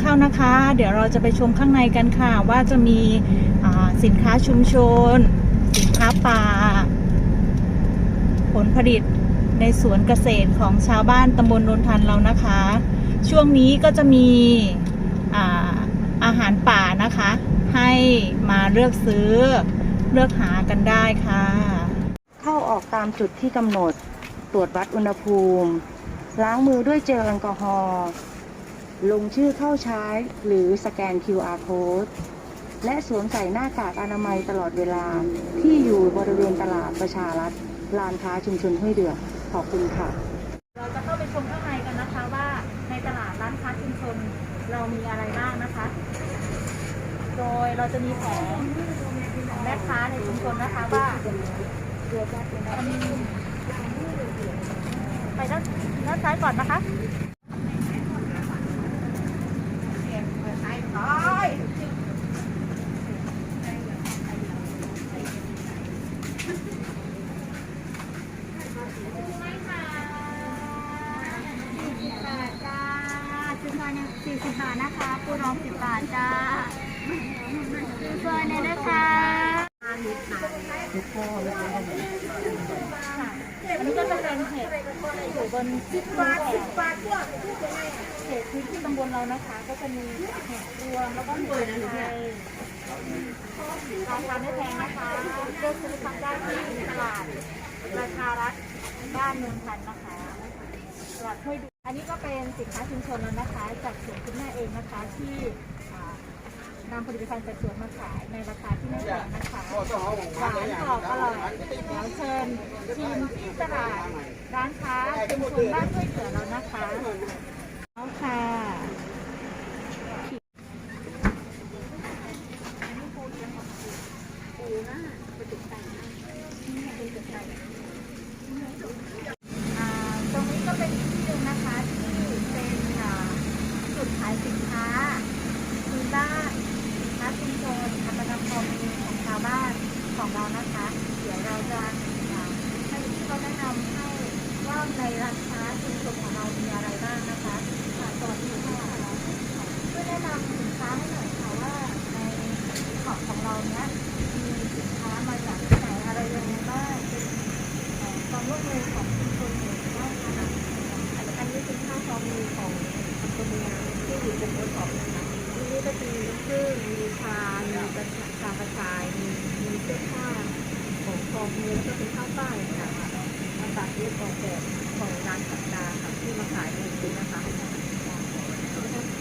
เข้านะคะ เดี๋ยวเราจะไปชมข้างในกันค่ะ ว่าจะมีสินค้าชุมชน สินค้าป่า ผลผลิตในสวนเกษตรของชาวบ้านตำบลนนทันเรานะคะ ช่วงนี้ก็จะมีอาอาหารป่านะคะ ให้มาเลือกซื้อเลือกหากันได้ค่ะ เข้าออกตามจุดที่กำหนดตรวจวัดอุณหภูมิ ล้างมือด้วยเจลแอลกอฮอล์ ลงชื่อเข้าใช้หรือสแกน QR code และสวมใส่หน้ากากอนามัยตลอดเวลาที่อยู่บริเวณตลาดประชารัฐลานค้าชุมชนห้วยเดือขอบคุณค่ะ เราจะเข้าไปชมข้างในกันนะคะว่าในตลาดร้านค้าชุมชนเรามีอะไรบ้างนะคะ โดยเราจะมีแผงแม่ค้าในชุมชนนะคะว่าไปด้านด้านซ้ายก่อนนะคะ บาทจ้าซื้อเฟอ ร์เนี่ยสี่สิบบาทนะคะปูร้องสิบบาทจ้าซื้อเฟอร์เนี่ยนะคะทุกข้อันนี้ก็จะเป็นเห็ดอยู่บนที่พื้นแถบเขตพื้นที่ตำบลเรานะคะ ก็จะมีเห็ดรวมแล้วก็เห็ดไทยราคาไม่แพงนะคะเลือกซื้อทำได้ที่ตลาดราชารัฐบ้านเมืองพันนะคะตลาดห้วยดู อันนี้ก็เป็นสินค้าชุมชนแล้วนะคะ จากสวนคุณแม่เองนะคะที่นำผลิตภัณฑ์จากสวนมาขายในราคาที่ไม่แพงนะคะหวานกรอบอร่อยเดี๋ยวเชิญชิมที่ตลาดร้านค้าชุมชนบ้านห้วยเสือเรานะคะเอาค่ะอ่าตรงนี้ก็เป็นที่หนึงนะคะที่เป็นอ่าจุดขายสินค้าพื้นบ้านสินค้าชุมชนอัตนพรมีของชาวบ้านของเรานะคะ เดี๋ยวเราจะอ่าให้ที่เขาแนะนำให้ว่า ในร้านค้าชุมชนของเรามีอะไรบ้างนะคะค่ะสวัสดีค่ะช่วยแนะนำสินค้าให้หน่อยค่ะว่าในของของเราเนี้ยมีสินค้ามาจากที่ไหนอะไรยังไงบ้างเป็นเอ่อความร่วมมือของชุมชนหรือว่านะคะอันนี้เป็นค่าความมือของอำเภอเมืองที่อยู่เป็นโอท็อปนะคะอันนี้ก็จะมีน้ำผึ้งมีชามีกระชากระชายมีมีเสื้อผ้าของคอมมือแล้วก็เป็นข้าวป้ายค่ะ ตัดเย็บออกแบบของร้านสัปดาห์ค่ะที่มาขายในนี้นะคะ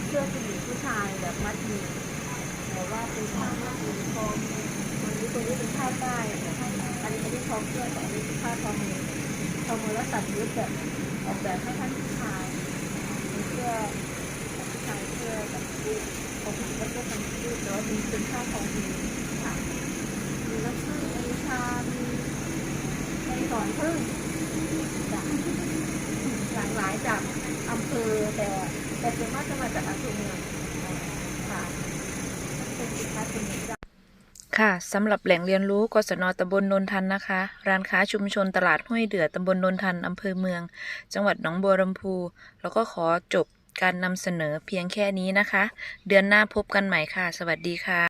เสื้อผู้หญิงผู้ชายแบบมัดมี่แต่ว่าเป็นผ้ามัดมี่คอมอันนี้ตัวนี้เป็นผ้าป้ายนะคะอันนี้ไม่ได้ทอเสื้อแต่อันนี้เป็นผ้าทอมือทำมือแล้วตัดเย็บแบบออกแบบให้ท่านผู้ชายเสื้อผู้ชายเสื้อแบบยืดของผู้หญิงก็เสื้อกันยืดแต่ว่ามีเป็นผ้าของผู้หญิงค่ะมีน้ำผึ้งมีชามีในสอนพึ่ง จากหลากหลายจากอำเภอแต่แต่ส่วนมากจะมาจากอำเภอเมืองค่ะเป็นสินค้าเป็นจ้าค่ะสำหรับแหล่งเรียนรู้กศนตำบลนนทันนะคะ ร้านค้าชุมชนตลาดห้วยเดือตำบลนนทันอำเภอเมือง จังหวัดหนองบัวลำพู แล้วก็ขอจบการนำเสนอเพียงแค่นี้นะคะ เดือนหน้าพบกันใหม่ค่ะ สวัสดีค่ะ